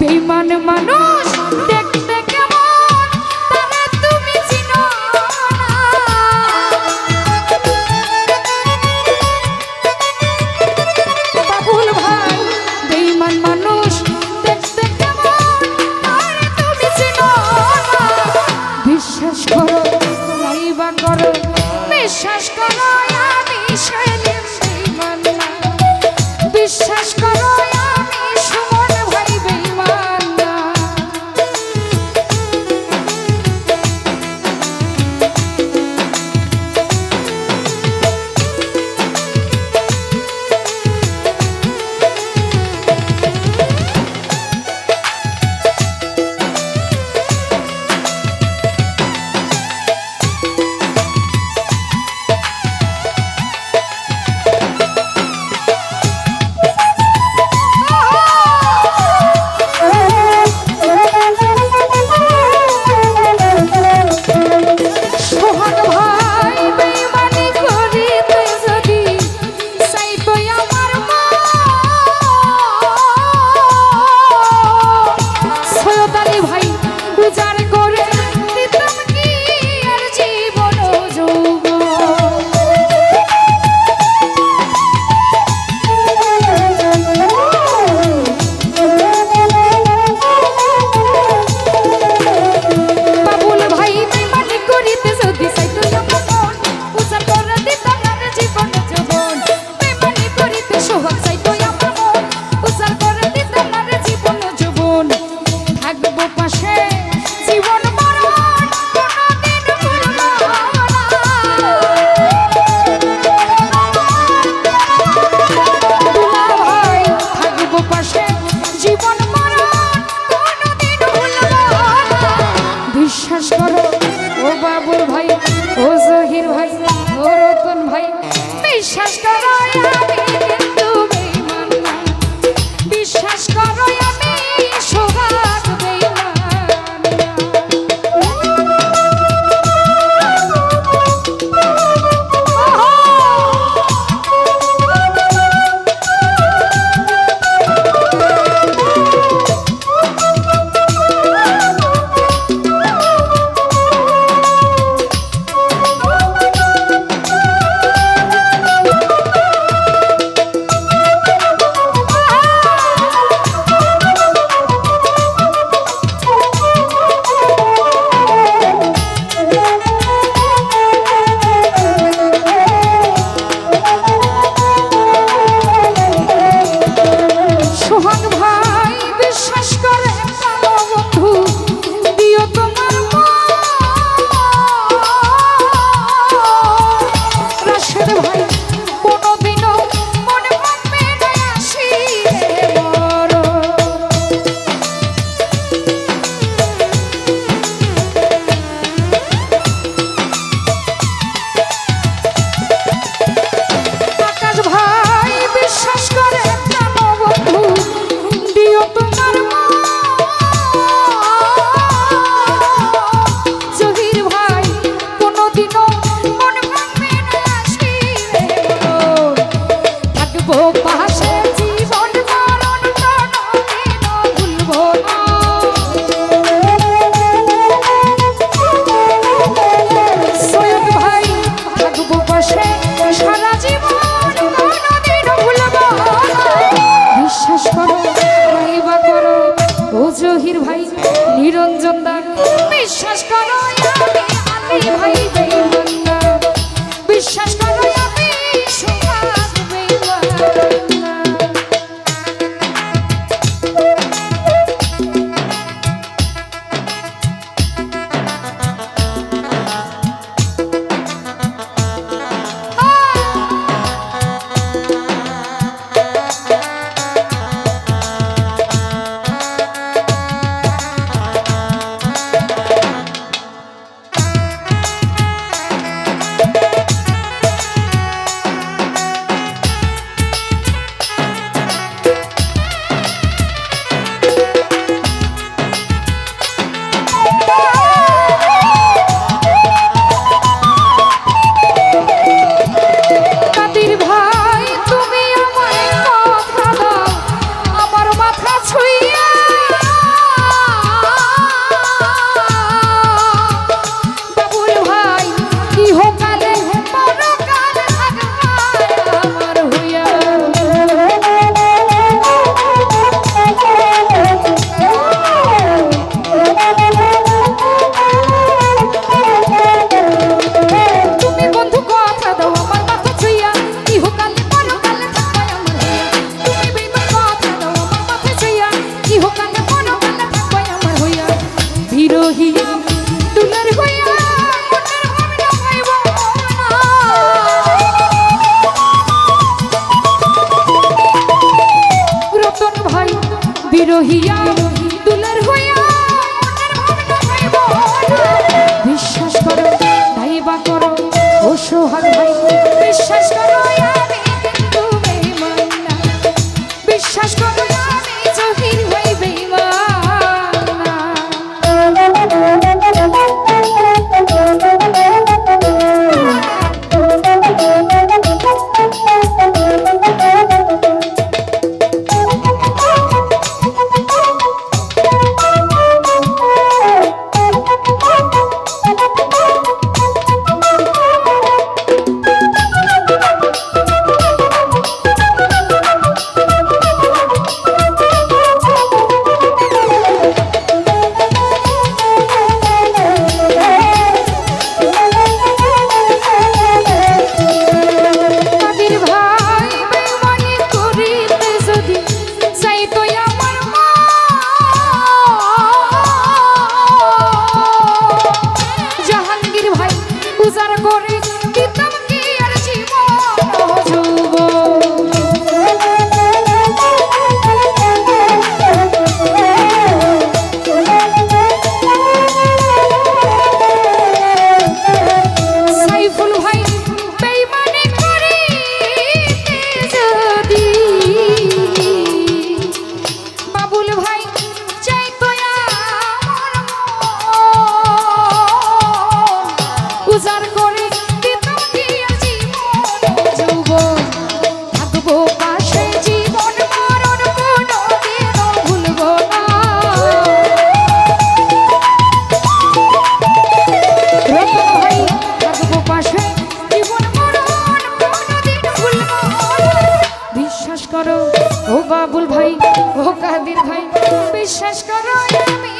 বেইমান মানুষ, দেখতে কেমন? তারা তুমি চিনো বাবুল ভাই মানুষ, দেখতে কেমন? তুমি চিনো বিশ্বাস করো নাইবা করো, বিশ্বাস করো, আমি সেদিন বিশ্বাস করো করো। ও বাবুল ভাই ও কাদির ভাই বিশ্বাস করো আমি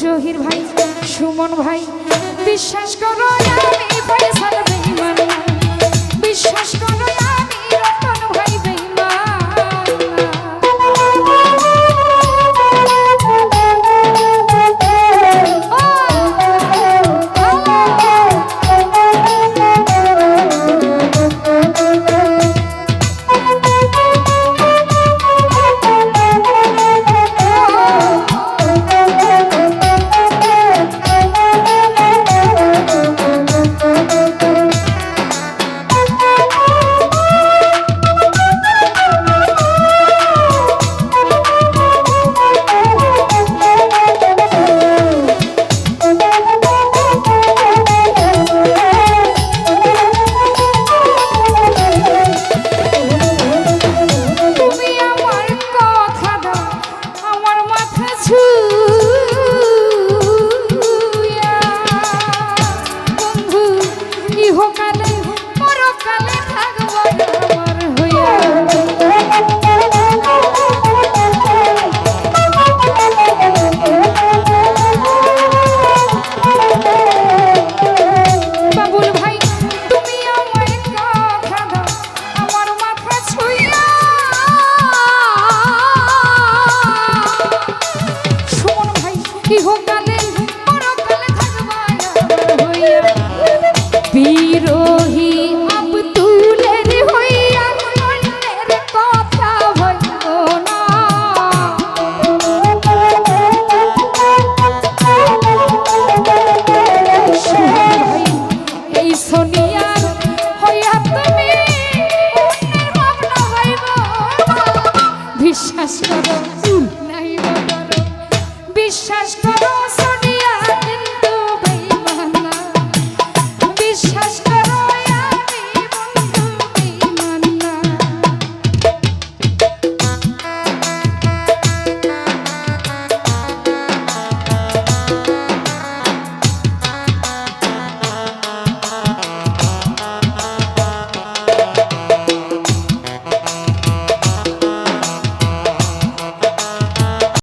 জহির ভাই সুমন ভাই বিশ্বাস করো না